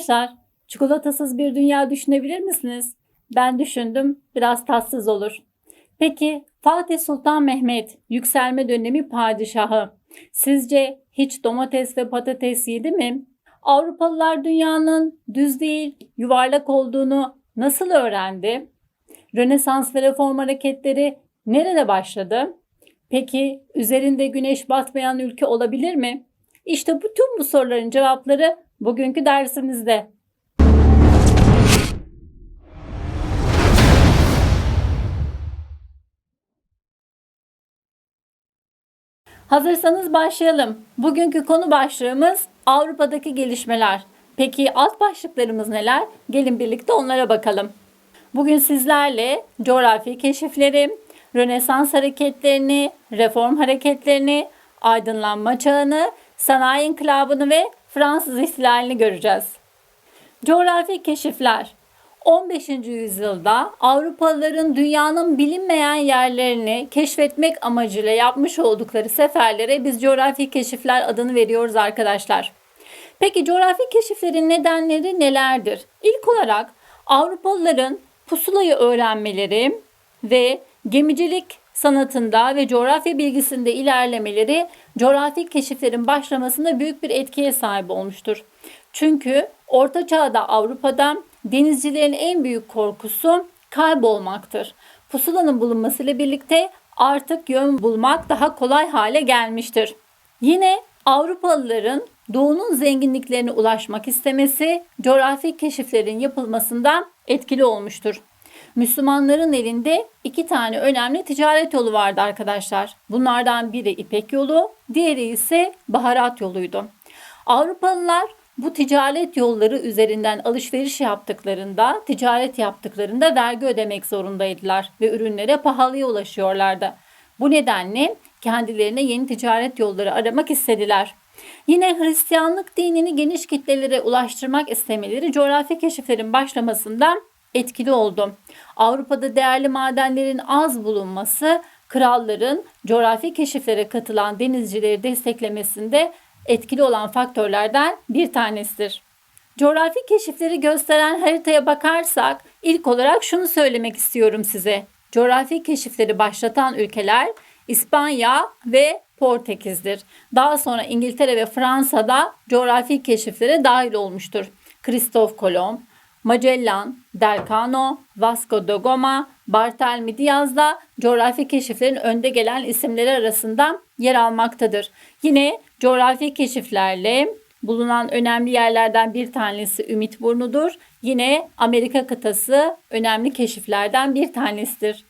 Arkadaşlar, çikolatasız bir dünya düşünebilir misiniz? Ben düşündüm, biraz tatsız olur. Peki Fatih Sultan Mehmet yükselme dönemi padişahı sizce hiç domates ve patates yedi mi? Avrupalılar dünyanın düz değil, yuvarlak olduğunu nasıl öğrendi? Rönesans ve reform hareketleri nerede başladı? Peki üzerinde güneş batmayan ülke olabilir mi? İşte bütün bu soruların cevapları bugünkü dersimizde. Hazırsanız başlayalım. Bugünkü konu başlığımız Avrupa'daki gelişmeler. Peki alt başlıklarımız neler? Gelin birlikte onlara bakalım. Bugün sizlerle coğrafi keşifleri, Rönesans hareketlerini, reform hareketlerini, aydınlanma çağını, sanayi inkılabını ve Fransız ihtilalini göreceğiz. Coğrafi keşifler 15. yüzyılda Avrupalıların dünyanın bilinmeyen yerlerini keşfetmek amacıyla yapmış oldukları seferlere biz coğrafi keşifler adını veriyoruz arkadaşlar. Peki coğrafi keşiflerin nedenleri nelerdir? İlk olarak Avrupalıların pusulayı öğrenmeleri ve gemicilik sanatında ve coğrafya bilgisinde ilerlemeleri coğrafi keşiflerin başlamasında büyük bir etkiye sahip olmuştur. Çünkü Orta Çağ'da Avrupa'da denizcilerin en büyük korkusu kaybolmaktır. Pusulanın bulunmasıyla birlikte artık yön bulmak daha kolay hale gelmiştir. Yine Avrupalıların doğunun zenginliklerine ulaşmak istemesi coğrafi keşiflerin yapılmasından etkili olmuştur. Müslümanların elinde iki tane önemli ticaret yolu vardı arkadaşlar. Bunlardan biri İpek yolu, diğeri ise baharat yoluydu. Avrupalılar bu ticaret yolları üzerinden alışveriş yaptıklarında, ticaret yaptıklarında vergi ödemek zorundaydılar ve ürünlere pahalıya ulaşıyorlardı. Bu nedenle kendilerine yeni ticaret yolları aramak istediler. Yine Hristiyanlık dinini geniş kitlelere ulaştırmak istemeleri coğrafi keşiflerin başlamasından etkili oldu. Avrupa'da değerli madenlerin az bulunması kralların coğrafi keşiflere katılan denizcileri desteklemesinde etkili olan faktörlerden bir tanesidir. Coğrafi keşifleri gösteren haritaya bakarsak ilk olarak şunu söylemek istiyorum size. Coğrafi keşifleri başlatan ülkeler İspanya ve Portekiz'dir. Daha sonra İngiltere ve Fransa'da coğrafi keşiflere dahil olmuştur. Kristof Kolomb, Magellan, Delcano, Vasco da Gama, Bartolomé Diaz da coğrafi keşiflerin önde gelen isimleri arasında yer almaktadır. Yine coğrafi keşiflerle bulunan önemli yerlerden bir tanesi Ümit Burnu'dur. Yine Amerika kıtası önemli keşiflerden bir tanesidir.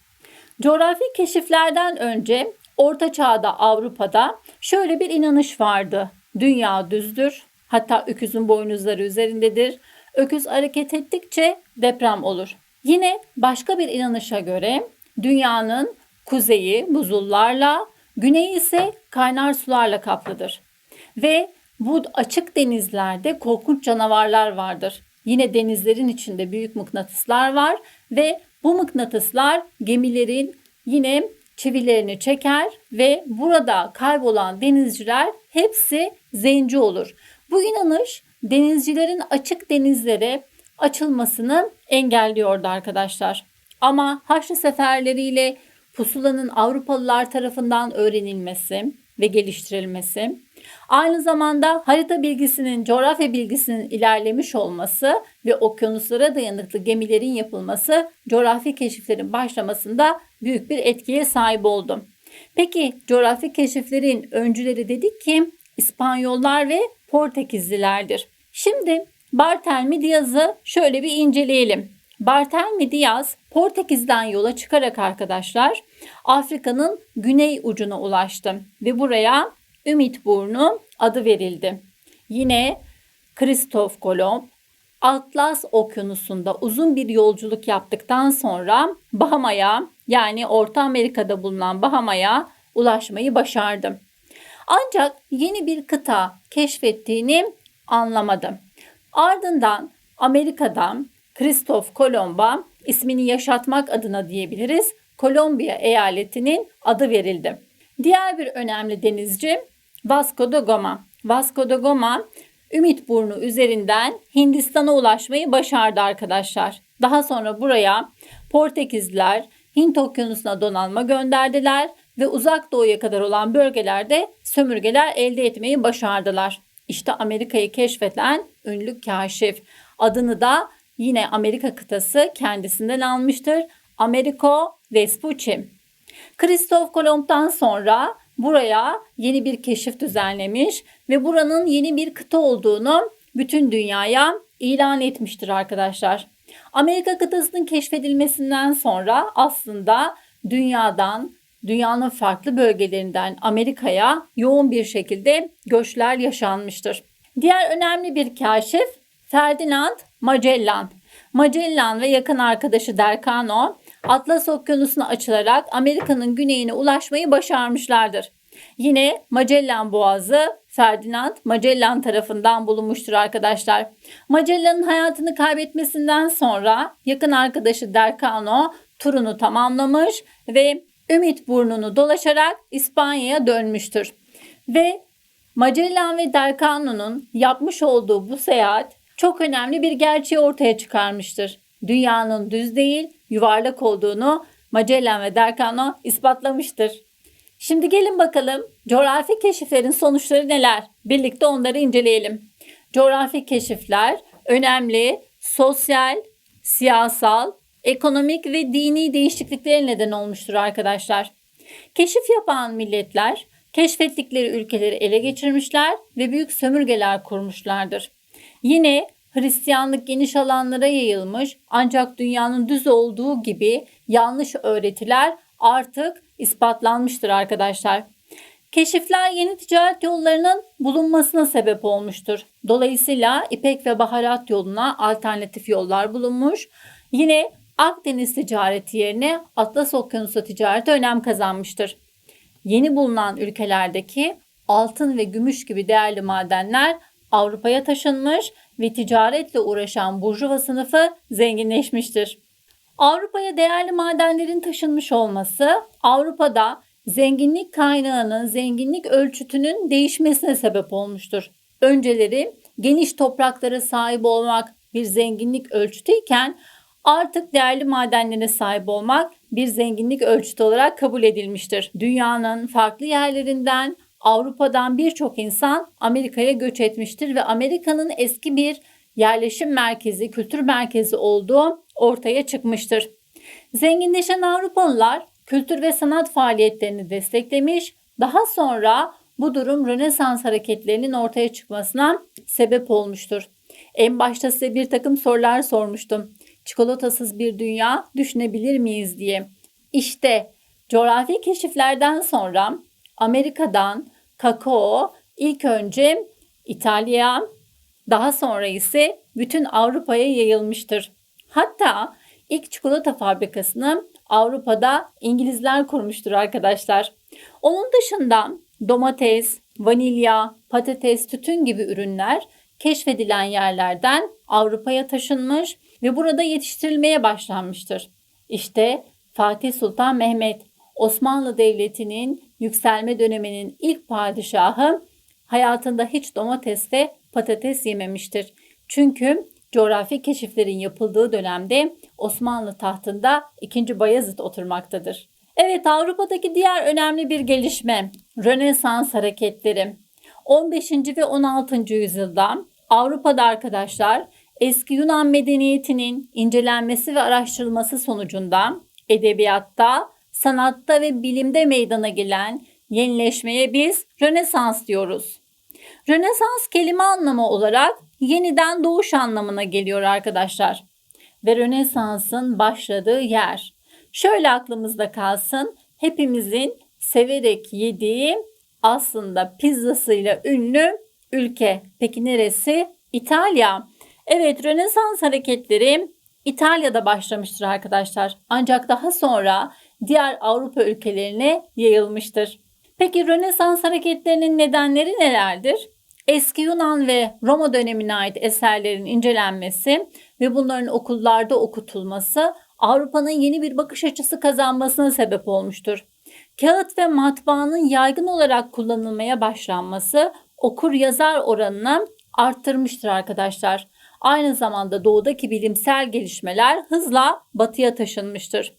Coğrafi keşiflerden önce Orta Çağ'da Avrupa'da şöyle bir inanış vardı. Dünya düzdür. Hatta öküzün boynuzları üzerindedir. Öküz hareket ettikçe deprem olur. Yine başka bir inanışa göre dünyanın kuzeyi buzullarla, güneyi ise kaynar sularla kaplıdır. Ve bu açık denizlerde korkunç canavarlar vardır. Yine denizlerin içinde büyük mıknatıslar var ve bu mıknatıslar gemilerin yine çivilerini çeker ve burada kaybolan denizciler hepsi zenci olur. Bu inanış denizcilerin açık denizlere açılmasını engelliyordu arkadaşlar. Ama Haçlı seferleriyle pusulanın Avrupalılar tarafından öğrenilmesi ve geliştirilmesi, aynı zamanda harita bilgisinin, coğrafya bilgisinin ilerlemiş olması ve okyanuslara dayanıklı gemilerin yapılması coğrafi keşiflerin başlamasında büyük bir etkiye sahip oldu. Peki coğrafi keşiflerin öncüleri dedik ki İspanyollar ve Portekizlilerdir. Şimdi Bartelmi Diaz'ı şöyle bir inceleyelim. Bartelmi Diaz Portekiz'den yola çıkarak arkadaşlar Afrika'nın güney ucuna ulaştı ve buraya Ümit Burnu adı verildi. Yine Kristof Kolomb Atlas Okyanusu'nda uzun bir yolculuk yaptıktan sonra Bahama'ya yani Orta Amerika'da bulunan Bahama'ya ulaşmayı başardı. Ancak yeni bir kıta keşfettiğini anlamadı. Ardından Amerika'dan Kristof Kolomb'a ismini yaşatmak adına diyebiliriz. Kolombiya eyaletinin adı verildi. Diğer bir önemli denizci Vasco da Gama. Vasco da Gama Ümit Burnu üzerinden Hindistan'a ulaşmayı başardı arkadaşlar. Daha sonra buraya Portekizliler Hint Okyanusu'na donanma gönderdiler ve uzak doğuya kadar olan bölgelerde sömürgeler elde etmeyi başardılar. İşte Amerika'yı keşfeden ünlü kaşif. Adını da yine Amerika kıtası kendisinden almıştır. Americo Vespucci. Kristof Kolomb'dan sonra buraya yeni bir keşif düzenlemiş ve buranın yeni bir kıta olduğunu bütün dünyaya ilan etmiştir arkadaşlar. Amerika kıtasının keşfedilmesinden sonra aslında dünyadan, dünyanın farklı bölgelerinden Amerika'ya yoğun bir şekilde göçler yaşanmıştır. Diğer önemli bir kaşif Ferdinand Magellan. Magellan ve yakın arkadaşı Dercano Atlas Okyanusu'na açılarak Amerika'nın güneyine ulaşmayı başarmışlardır. Yine Magellan Boğazı Ferdinand Magellan tarafından bulunmuştur arkadaşlar. Magellan'ın hayatını kaybetmesinden sonra yakın arkadaşı Dercano turunu tamamlamış ve Ümit Burnu'nu dolaşarak İspanya'ya dönmüştür. Ve Magellan ve Dercano'nun yapmış olduğu bu seyahat çok önemli bir gerçeği ortaya çıkarmıştır. Dünyanın düz değil, yuvarlak olduğunu Magellan ve Dercano ispatlamıştır. Şimdi gelin bakalım coğrafi keşiflerin sonuçları neler? Birlikte onları inceleyelim. Coğrafi keşifler önemli sosyal, siyasal, ekonomik ve dini değişikliklere neden olmuştur arkadaşlar. Keşif yapan milletler keşfettikleri ülkeleri ele geçirmişler ve büyük sömürgeler kurmuşlardır. Yine Hristiyanlık geniş alanlara yayılmış ancak dünyanın düz olduğu gibi yanlış öğretiler artık ispatlanmıştır arkadaşlar. Keşifler yeni ticaret yollarının bulunmasına sebep olmuştur. Dolayısıyla İpek ve baharat yoluna alternatif yollar bulunmuş. Yine Akdeniz ticareti yerine Atlas Okyanusu ticareti önem kazanmıştır. Yeni bulunan ülkelerdeki altın ve gümüş gibi değerli madenler Avrupa'ya taşınmış ve ticaretle uğraşan burjuva sınıfı zenginleşmiştir. Avrupa'ya değerli madenlerin taşınmış olması Avrupa'da zenginlik kaynağının, zenginlik ölçütünün değişmesine sebep olmuştur. Önceleri geniş topraklara sahip olmak bir zenginlik ölçütüyken artık değerli madenlere sahip olmak bir zenginlik ölçütü olarak kabul edilmiştir. Dünyanın farklı yerlerinden Avrupa'dan birçok insan Amerika'ya göç etmiştir ve Amerika'nın eski bir yerleşim merkezi, kültür merkezi olduğu ortaya çıkmıştır. Zenginleşen Avrupalılar kültür ve sanat faaliyetlerini desteklemiş, daha sonra bu durum Rönesans hareketlerinin ortaya çıkmasına sebep olmuştur. En başta size bir takım sorular sormuştum. Çikolatasız bir dünya düşünebilir miyiz diye. İşte coğrafi keşiflerden sonra Amerika'dan kakao ilk önce İtalya, daha sonra ise bütün Avrupa'ya yayılmıştır. Hatta ilk çikolata fabrikasını Avrupa'da İngilizler kurmuştur arkadaşlar. Onun dışında domates, vanilya, patates, tütün gibi ürünler keşfedilen yerlerden Avrupa'ya taşınmış ve burada yetiştirilmeye başlanmıştır. İşte Fatih Sultan Mehmet Osmanlı Devleti'nin yükselme döneminin ilk padişahı hayatında hiç domates ve patates yememiştir. Çünkü coğrafi keşiflerin yapıldığı dönemde Osmanlı tahtında 2. Bayezid oturmaktadır. Evet Avrupa'daki diğer önemli bir gelişme Rönesans hareketleri. 15. ve 16. yüzyılda Avrupa'da arkadaşlar eski Yunan medeniyetinin incelenmesi ve araştırılması sonucunda edebiyatta, sanatta ve bilimde meydana gelen yenileşmeye biz Rönesans diyoruz. Rönesans kelime anlamı olarak yeniden doğuş anlamına geliyor arkadaşlar. Ve Rönesans'ın başladığı yer. Şöyle aklımızda kalsın. Hepimizin severek yediği aslında pizzasıyla ünlü ülke. Peki neresi? İtalya. Evet Rönesans hareketleri İtalya'da başlamıştır arkadaşlar. Ancak daha sonra diğer Avrupa ülkelerine yayılmıştır. Peki Rönesans hareketlerinin nedenleri nelerdir? Eski Yunan ve Roma dönemine ait eserlerin incelenmesi ve bunların okullarda okutulması Avrupa'nın yeni bir bakış açısı kazanmasına sebep olmuştur. Kağıt ve matbaanın yaygın olarak kullanılmaya başlanması okur yazar oranını arttırmıştır arkadaşlar. Aynı zamanda doğudaki bilimsel gelişmeler hızla batıya taşınmıştır.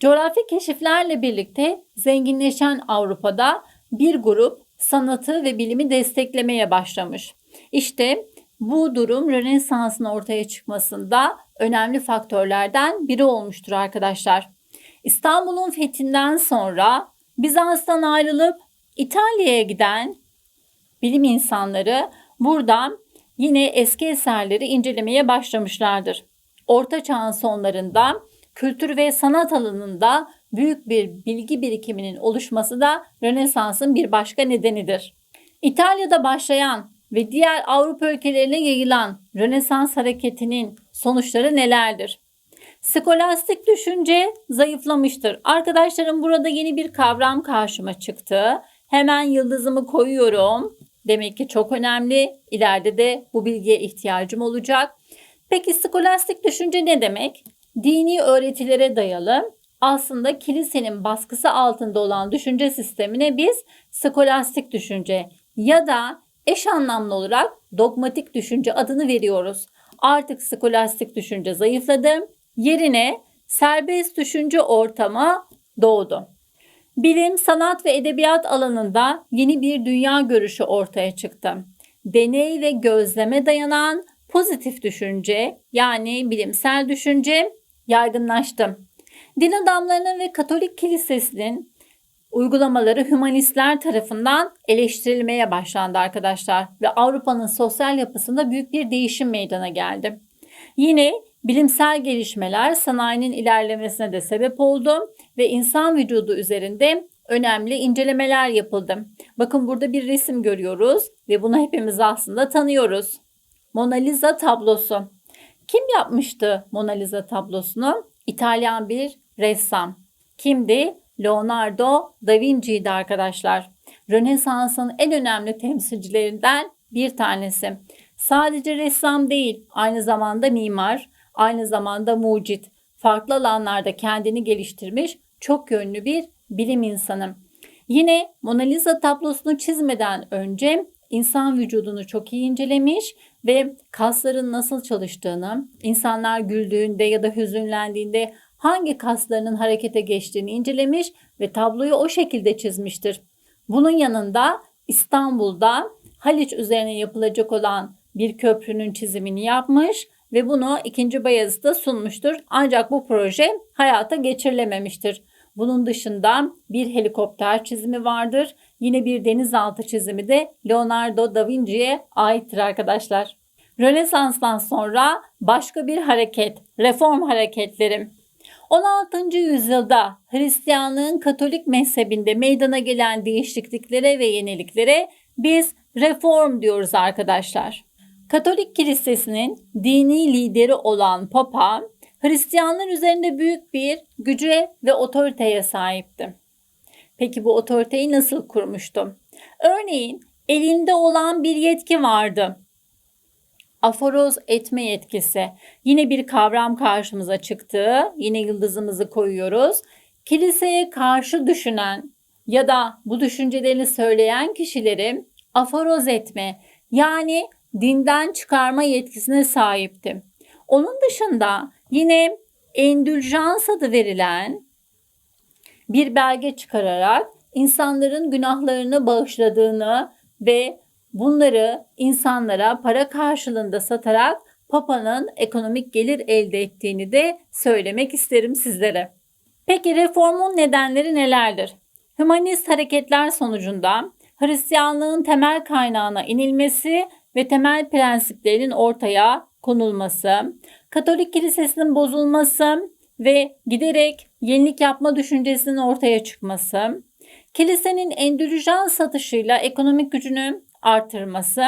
Coğrafi keşiflerle birlikte zenginleşen Avrupa'da bir grup sanatı ve bilimi desteklemeye başlamış. İşte bu durum Rönesans'ın ortaya çıkmasında önemli faktörlerden biri olmuştur arkadaşlar. İstanbul'un fethinden sonra Bizans'tan ayrılıp İtalya'ya giden bilim insanları buradan yine eski eserleri incelemeye başlamışlardır. Orta Çağ'ın sonlarında kültür ve sanat alanında büyük bir bilgi birikiminin oluşması da Rönesans'ın bir başka nedenidir. İtalya'da başlayan ve diğer Avrupa ülkelerine yayılan Rönesans hareketinin sonuçları nelerdir? Skolastik düşünce zayıflamıştır. Arkadaşlarım burada yeni bir kavram karşıma çıktı. Hemen yıldızımı koyuyorum. Demek ki çok önemli. İleride de bu bilgiye ihtiyacım olacak. Peki skolastik düşünce ne demek? Dini öğretilere dayalı aslında kilisenin baskısı altında olan düşünce sistemine biz skolastik düşünce ya da eş anlamlı olarak dogmatik düşünce adını veriyoruz. Artık skolastik düşünce zayıfladı. Yerine serbest düşünce ortamı doğdu. Bilim, sanat ve edebiyat alanında yeni bir dünya görüşü ortaya çıktı. Deney ve gözleme dayanan pozitif düşünce yani bilimsel düşünce yaygınlaştı. Din adamlarının ve Katolik Kilisesi'nin uygulamaları hümanistler tarafından eleştirilmeye başlandı arkadaşlar ve Avrupa'nın sosyal yapısında büyük bir değişim meydana geldi. Yine bilimsel gelişmeler sanayinin ilerlemesine de sebep oldu ve insan vücudu üzerinde önemli incelemeler yapıldı. Bakın burada bir resim görüyoruz ve bunu hepimiz aslında tanıyoruz. Mona Lisa tablosu. Kim yapmıştı Mona Lisa tablosunu? İtalyan bir ressam. Kimdi? Leonardo da Vinci'ydi arkadaşlar. Rönesans'ın en önemli temsilcilerinden bir tanesi. Sadece ressam değil, aynı zamanda mimar, aynı zamanda mucit. Farklı alanlarda kendini geliştirmiş çok yönlü bir bilim insanı. Yine Mona Lisa tablosunu çizmeden önce insan vücudunu çok iyi incelemiş ve kasların nasıl çalıştığını, insanlar güldüğünde ya da hüzünlendiğinde hangi kaslarının harekete geçtiğini incelemiş ve tabloyu o şekilde çizmiştir. Bunun yanında İstanbul'da Haliç üzerine yapılacak olan bir köprünün çizimini yapmış ve bunu 2. Bayezid'e sunmuştur. Ancak bu proje hayata geçirilememiştir. Bunun dışında bir helikopter çizimi vardır. Yine bir denizaltı çizimi de Leonardo da Vinci'ye aittir arkadaşlar. Rönesans'tan sonra başka bir hareket, reform hareketleri 16. yüzyılda Hristiyanlığın Katolik mezhebinde meydana gelen değişikliklere ve yeniliklere biz reform diyoruz arkadaşlar. Katolik kilisesinin dini lideri olan Papa, Hristiyanlar üzerinde büyük bir güce ve otoriteye sahipti. Peki bu otoriteyi nasıl kurmuştu? Örneğin elinde olan bir yetki vardı aforoz etme yetkisi. Yine bir kavram karşımıza çıktı. Yine yıldızımızı koyuyoruz. Kiliseye karşı düşünen ya da bu düşüncelerini söyleyen kişileri aforoz etme yani dinden çıkarma yetkisine sahipti. Onun dışında yine endüljans adı verilen bir belge çıkararak insanların günahlarını bağışladığını ve Bunları insanlara para karşılığında satarak Papa'nın ekonomik gelir elde ettiğini de söylemek isterim sizlere. Peki reformun nedenleri nelerdir? Hümanist hareketler sonucunda Hristiyanlığın temel kaynağına inilmesi ve temel prensiplerinin ortaya konulması, Katolik kilisesinin bozulması ve giderek yenilik yapma düşüncesinin ortaya çıkması, kilisenin endüljan satışıyla ekonomik gücünü artırması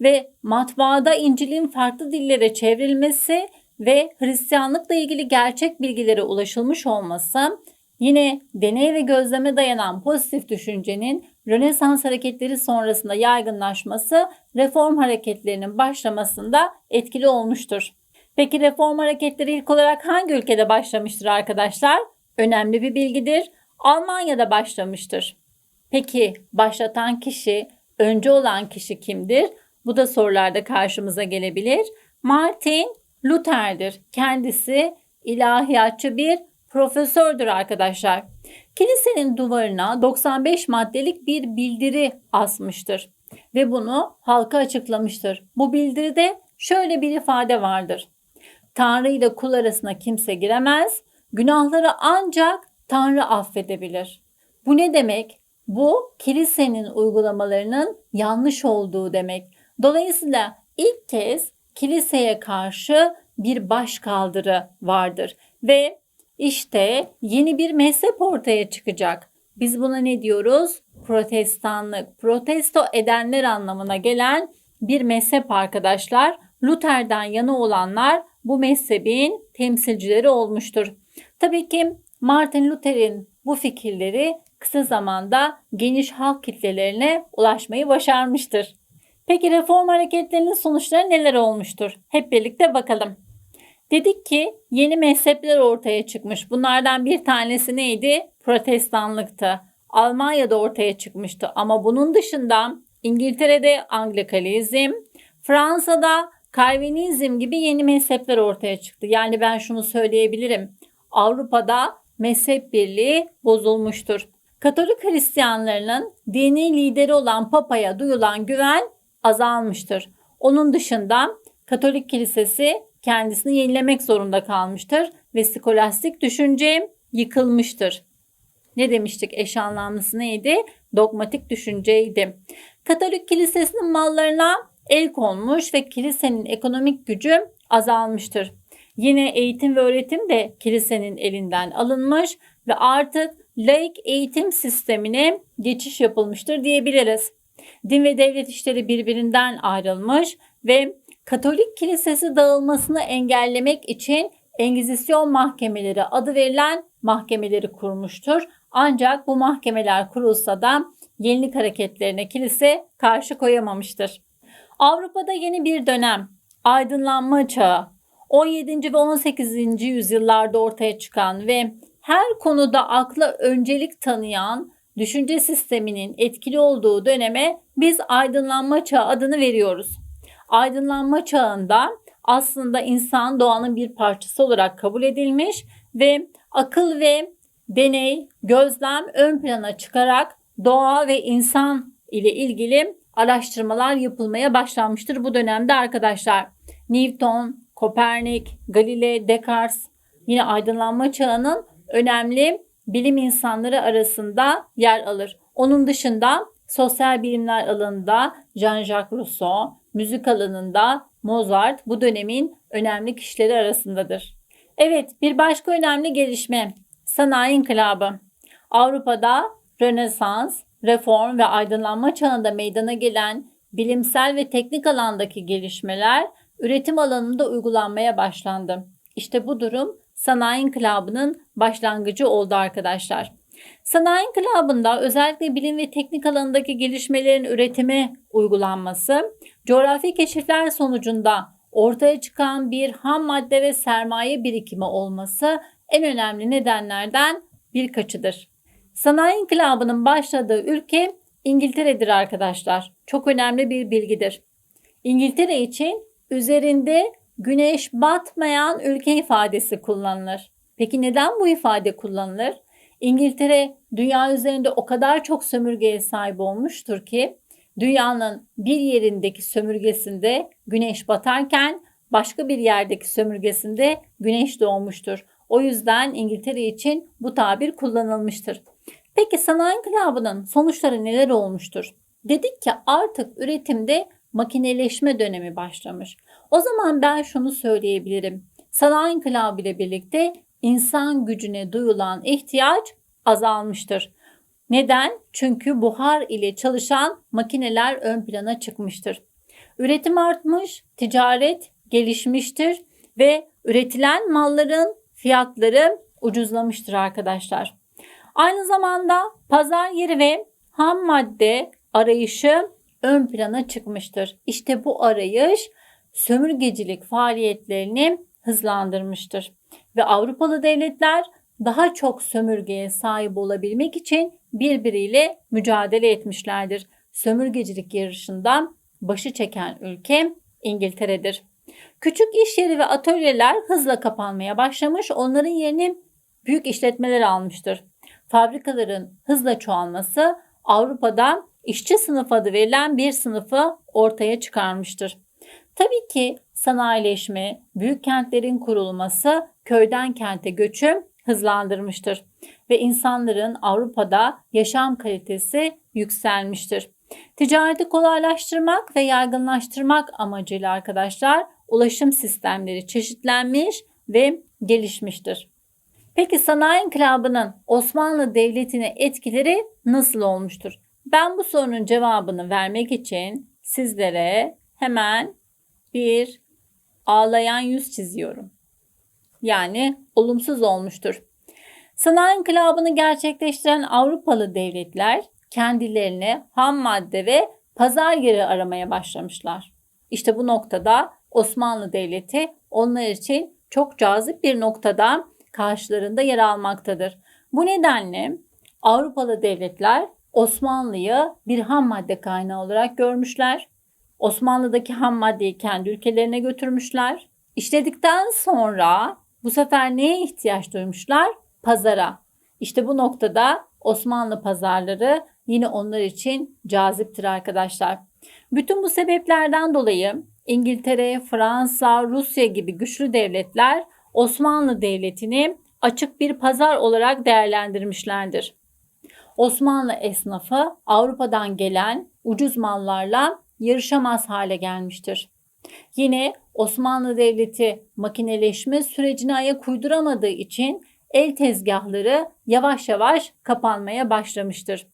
ve matbaada İncil'in farklı dillere çevrilmesi ve Hristiyanlıkla ilgili gerçek bilgilere ulaşılmış olması yine deney ve gözleme dayanan pozitif düşüncenin Rönesans hareketleri sonrasında yaygınlaşması reform hareketlerinin başlamasında etkili olmuştur. Peki reform hareketleri ilk olarak hangi ülkede başlamıştır arkadaşlar? Önemli bir bilgidir. Almanya'da başlamıştır. Peki başlatan kişi önce olan kişi kimdir? Bu da sorularda karşımıza gelebilir. Martin Luther'dir. Kendisi ilahiyatçı bir profesördür arkadaşlar. Kilisenin duvarına 95 maddelik bir bildiri asmıştır ve bunu halka açıklamıştır. Bu bildiride şöyle bir ifade vardır. Tanrı ile kul arasına kimse giremez. Günahları ancak Tanrı affedebilir. Bu ne demek? Bu kilisenin uygulamalarının yanlış olduğu demek. Dolayısıyla ilk kez kiliseye karşı bir başkaldırı vardır ve işte yeni bir mezhep ortaya çıkacak. Biz buna ne diyoruz? Protestanlık. Protesto edenler anlamına gelen bir mezhep arkadaşlar. Luther'den yana olanlar bu mezhebin temsilcileri olmuştur. Tabii ki Martin Luther'in bu fikirleri kısa zamanda geniş halk kitlelerine ulaşmayı başarmıştır. Peki reform hareketlerinin sonuçları neler olmuştur? Hep birlikte bakalım. Dedik ki yeni mezhepler ortaya çıkmış. Bunlardan bir tanesi neydi? Protestanlıktı. Almanya'da ortaya çıkmıştı ama bunun dışında İngiltere'de Anglikalizm, Fransa'da Calvinizm gibi yeni mezhepler ortaya çıktı. Yani ben şunu söyleyebilirim. Avrupa'da mezhep birliği bozulmuştur. Katolik Hristiyanlarının dini lideri olan Papa'ya duyulan güven azalmıştır. Onun dışında Katolik Kilisesi kendisini yenilemek zorunda kalmıştır ve skolastik düşünce yıkılmıştır. Ne demiştik eş anlamlısı neydi? Dogmatik düşünceydi. Katolik kilisesinin mallarına el konmuş ve kilisenin ekonomik gücü azalmıştır. Yine eğitim ve öğretim de kilisenin elinden alınmış ve artık laik eğitim sistemine geçiş yapılmıştır diyebiliriz. Din ve devlet işleri birbirinden ayrılmış ve Katolik kilisesi dağılmasını engellemek için Engizisyon mahkemeleri adı verilen mahkemeleri kurmuştur. Ancak bu mahkemeler kurulsa da yenilik hareketlerine kilise karşı koyamamıştır. Avrupa'da yeni bir dönem, aydınlanma çağı, 17. ve 18. yüzyıllarda ortaya çıkan ve her konuda akla öncelik tanıyan düşünce sisteminin etkili olduğu döneme biz aydınlanma çağı adını veriyoruz. Aydınlanma çağında aslında insan doğanın bir parçası olarak kabul edilmiş ve akıl ve deney, gözlem ön plana çıkarak doğa ve insan ile ilgili araştırmalar yapılmaya başlanmıştır bu dönemde arkadaşlar. Newton, Kopernik, Galileo, Descartes yine aydınlanma çağının önemli bilim insanları arasında yer alır. Onun dışında sosyal bilimler alanında Jean-Jacques Rousseau, müzik alanında Mozart bu dönemin önemli kişileri arasındadır. Evet, bir başka önemli gelişme sanayi inkılabı. Avrupa'da Rönesans, reform ve aydınlanma çağında meydana gelen bilimsel ve teknik alandaki gelişmeler üretim alanında uygulanmaya başlandı. İşte bu durum sanayi inkılabının başlangıcı oldu arkadaşlar. Sanayi inkılabında özellikle bilim ve teknik alanındaki gelişmelerin üretime uygulanması, coğrafi keşifler sonucunda ortaya çıkan bir ham madde ve sermaye birikimi olması en önemli nedenlerden birkaçıdır. Sanayi inkılabının başladığı ülke İngiltere'dir arkadaşlar. Çok önemli bir bilgidir. İngiltere için üzerinde güneş batmayan ülke ifadesi kullanılır. Peki neden bu ifade kullanılır? İngiltere dünya üzerinde o kadar çok sömürgeye sahip olmuştur ki dünyanın bir yerindeki sömürgesinde güneş batarken başka bir yerdeki sömürgesinde güneş doğmuştur. O yüzden İngiltere için bu tabir kullanılmıştır. Peki sanayi inkılabının sonuçları neler olmuştur? Dedik ki artık üretimde makineleşme dönemi başlamış. O zaman ben şunu söyleyebilirim. Sanayi inkılabı ile birlikte insan gücüne duyulan ihtiyaç azalmıştır. Neden? Çünkü buhar ile çalışan makineler ön plana çıkmıştır. Üretim artmış, ticaret gelişmiştir ve üretilen malların fiyatları ucuzlamıştır arkadaşlar. Aynı zamanda pazar yeri ve ham madde arayışı ön plana çıkmıştır. İşte bu arayış sömürgecilik faaliyetlerini hızlandırmıştır. Ve Avrupalı devletler daha çok sömürgeye sahip olabilmek için birbiriyle mücadele etmişlerdir. Sömürgecilik yarışında başı çeken ülke İngiltere'dir. Küçük iş yeri ve atölyeler hızla kapanmaya başlamış, onların yerini büyük işletmeler almıştır. Fabrikaların hızla çoğalması Avrupa'da işçi sınıf adı verilen bir sınıfı ortaya çıkarmıştır. Tabii ki sanayileşme, büyük kentlerin kurulması köyden kente göçü hızlandırmıştır ve insanların Avrupa'da yaşam kalitesi yükselmiştir. Ticareti kolaylaştırmak ve yaygınlaştırmak amacıyla arkadaşlar ulaşım sistemleri çeşitlenmiş ve gelişmiştir. Peki sanayi inkılabının Osmanlı Devleti'ne etkileri nasıl olmuştur? Ben bu sorunun cevabını vermek için sizlere hemen bir ağlayan yüz çiziyorum. Yani olumsuz olmuştur. Sanayi inkılabını gerçekleştiren Avrupalı devletler kendilerine ham madde ve pazar yeri aramaya başlamışlar. İşte bu noktada Osmanlı Devleti onlar için çok cazip bir noktada karşılarında yer almaktadır. Bu nedenle Avrupalı devletler Osmanlı'yı bir ham madde kaynağı olarak görmüşler. Osmanlı'daki ham maddeyi kendi ülkelerine götürmüşler. İşledikten sonra bu sefer neye ihtiyaç duymuşlar? Pazara. İşte bu noktada Osmanlı pazarları yine onlar için caziptir arkadaşlar. Bütün bu sebeplerden dolayı İngiltere, Fransa, Rusya gibi güçlü devletler Osmanlı Devleti'ni açık bir pazar olarak değerlendirmişlerdir. Osmanlı esnafı Avrupa'dan gelen ucuz mallarla yarışamaz hale gelmiştir. Yine Osmanlı Devleti makineleşme sürecine ayak uyduramadığı için el tezgahları yavaş yavaş kapanmaya başlamıştır.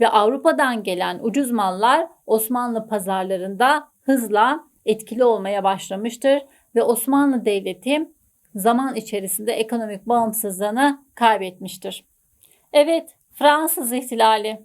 Ve Avrupa'dan gelen ucuz mallar Osmanlı pazarlarında hızla etkili olmaya başlamıştır ve Osmanlı Devleti zaman içerisinde ekonomik bağımsızlığını kaybetmiştir. Evet, Fransız ihtilali.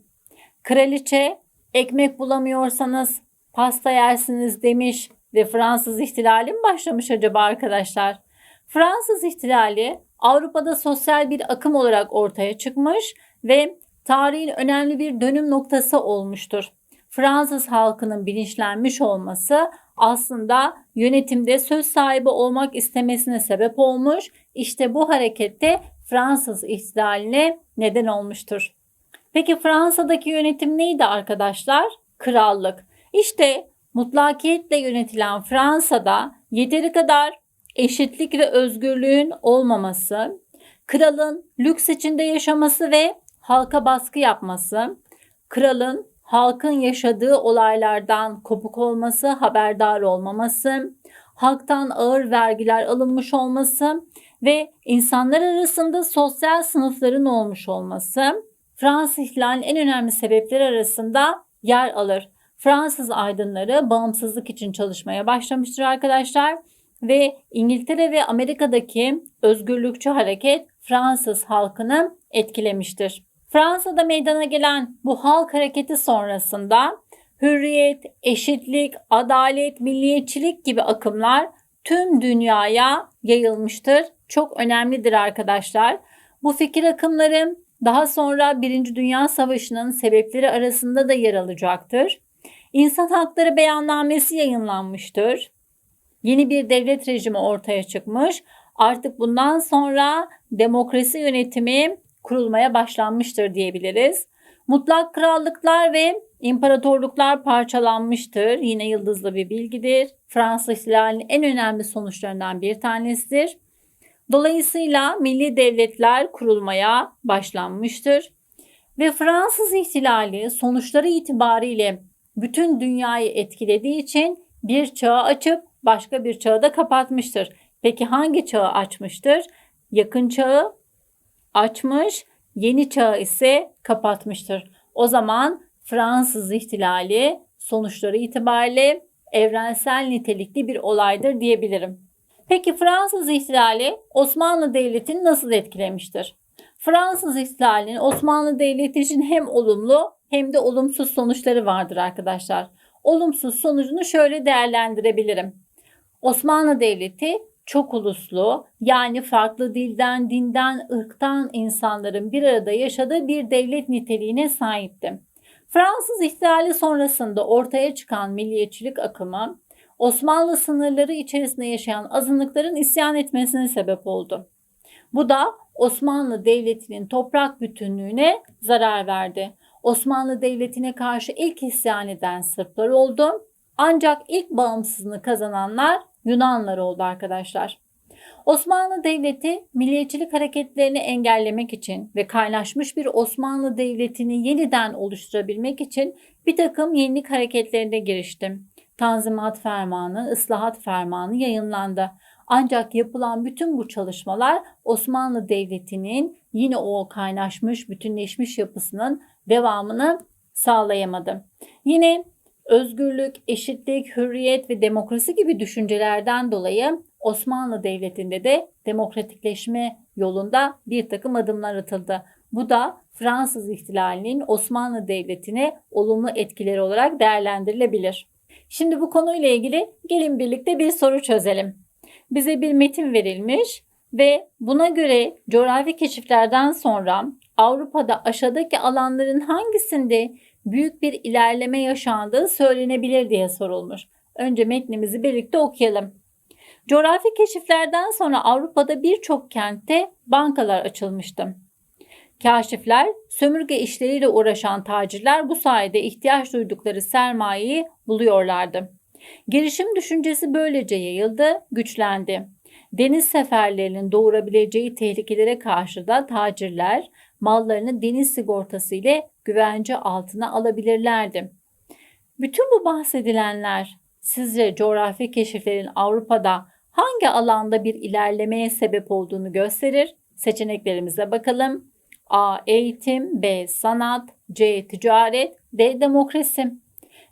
Kraliçe ekmek bulamıyorsanız pasta yersiniz demiş ve Fransız ihtilali mi başlamış acaba arkadaşlar? Fransız ihtilali Avrupa'da sosyal bir akım olarak ortaya çıkmış ve tarihin önemli bir dönüm noktası olmuştur. Fransız halkının bilinçlenmiş olması aslında yönetimde söz sahibi olmak istemesine sebep olmuş. İşte bu harekette Fransız ihtilaline neden olmuştur. Peki Fransa'daki yönetim neydi arkadaşlar? Krallık. İşte mutlakiyetle yönetilen Fransa'da yeteri kadar eşitlik ve özgürlüğün olmaması, kralın lüks içinde yaşaması ve halka baskı yapması, kralın halkın yaşadığı olaylardan kopuk olması, haberdar olmaması, halktan ağır vergiler alınmış olması ve insanlar arasında sosyal sınıfların olmuş olması Fransız ihtilalinin en önemli sebepleri arasında yer alır. Fransız aydınları bağımsızlık için çalışmaya başlamıştır arkadaşlar ve İngiltere ve Amerika'daki özgürlükçü hareket Fransız halkını etkilemiştir. Fransa'da meydana gelen bu halk hareketi sonrasında hürriyet, eşitlik, adalet, milliyetçilik gibi akımlar tüm dünyaya yayılmıştır. Çok önemlidir arkadaşlar. Bu fikir akımları daha sonra Birinci Dünya Savaşı'nın sebepleri arasında da yer alacaktır. İnsan Hakları Beyannamesi yayınlanmıştır. Yeni bir devlet rejimi ortaya çıkmış. Artık bundan sonra demokrasi yönetimi kurulmaya başlanmıştır diyebiliriz. Mutlak krallıklar ve imparatorluklar parçalanmıştır. Yine yıldızlı bir bilgidir. Fransız ihtilalinin en önemli sonuçlarından bir tanesidir. Dolayısıyla milli devletler kurulmaya başlanmıştır. Ve Fransız ihtilali sonuçları itibariyle bütün dünyayı etkilediği için bir çağı açıp başka bir çağı da kapatmıştır. Peki hangi çağı açmıştır? Yakın çağı açmış, yeni çağı ise kapatmıştır. O zaman Fransız ihtilali sonuçları itibariyle evrensel nitelikli bir olaydır diyebilirim. Peki Fransız ihtilali Osmanlı Devleti'ni nasıl etkilemiştir? Fransız ihtilalinin Osmanlı Devleti için hem olumlu hem de olumsuz sonuçları vardır arkadaşlar. Olumsuz sonucunu şöyle değerlendirebilirim. Osmanlı Devleti çok uluslu yani farklı dilden, dinden, ırktan insanların bir arada yaşadığı bir devlet niteliğine sahipti. Fransız ihtilali sonrasında ortaya çıkan milliyetçilik akımı Osmanlı sınırları içerisinde yaşayan azınlıkların isyan etmesine sebep oldu. Bu da Osmanlı Devleti'nin toprak bütünlüğüne zarar verdi. Osmanlı Devleti'ne karşı ilk isyan eden Sırplar oldu. Ancak ilk bağımsızlığını kazananlar Yunanlar oldu arkadaşlar. Osmanlı Devleti milliyetçilik hareketlerini engellemek için ve kaynaşmış bir Osmanlı Devleti'ni yeniden oluşturabilmek için bir takım yenilik hareketlerine girişti. Tanzimat Fermanı, Islahat Fermanı yayınlandı. Ancak yapılan bütün bu çalışmalar Osmanlı Devleti'nin yine o kaynaşmış, bütünleşmiş yapısının devamını sağlayamadı. Yine özgürlük, eşitlik, hürriyet ve demokrasi gibi düşüncelerden dolayı Osmanlı Devleti'nde de demokratikleşme yolunda bir takım adımlar atıldı. Bu da Fransız ihtilalinin Osmanlı Devleti'ne olumlu etkileri olarak değerlendirilebilir. Şimdi bu konuyla ilgili gelin birlikte bir soru çözelim. Bize bir metin verilmiş ve buna göre coğrafi keşiflerden sonra Avrupa'da aşağıdaki alanların hangisinde büyük bir ilerleme yaşandığı söylenebilir diye sorulmuş. Önce metnimizi birlikte okuyalım. Coğrafi keşiflerden sonra Avrupa'da birçok kentte bankalar açılmıştı. Kaşifler, sömürge işleriyle uğraşan tacirler bu sayede ihtiyaç duydukları sermayeyi buluyorlardı. Girişim düşüncesi böylece yayıldı, güçlendi. Deniz seferlerinin doğurabileceği tehlikelere karşı da tacirler mallarını deniz sigortası ile güvence altına alabilirlerdi. Bütün bu bahsedilenler sizce coğrafi keşiflerin Avrupa'da hangi alanda bir ilerlemeye sebep olduğunu gösterir? Seçeneklerimize bakalım. A. Eğitim B. Sanat C. Ticaret D. Demokrasi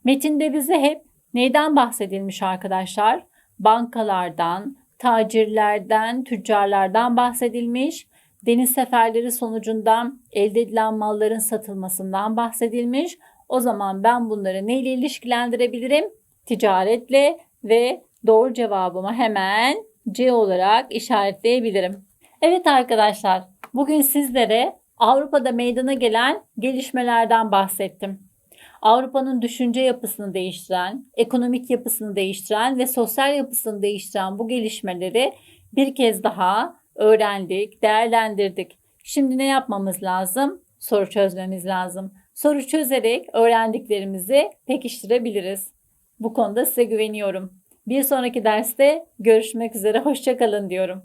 Metinde bize hep neyden bahsedilmiş arkadaşlar? Bankalardan, tacirlerden, tüccarlardan bahsedilmiş. Deniz seferleri sonucunda elde edilen malların satılmasından bahsedilmiş. O zaman ben bunları neyle ilişkilendirebilirim? Ticaretle ve doğru cevabımı hemen C olarak işaretleyebilirim. Evet arkadaşlar, bugün sizlere Avrupa'da meydana gelen gelişmelerden bahsettim. Avrupa'nın düşünce yapısını değiştiren, ekonomik yapısını değiştiren ve sosyal yapısını değiştiren bu gelişmeleri bir kez daha öğrendik, değerlendirdik. Şimdi ne yapmamız lazım? Soru çözmemiz lazım. Soru çözerek öğrendiklerimizi pekiştirebiliriz. Bu konuda size güveniyorum. Bir sonraki derste görüşmek üzere. Hoşçakalın diyorum.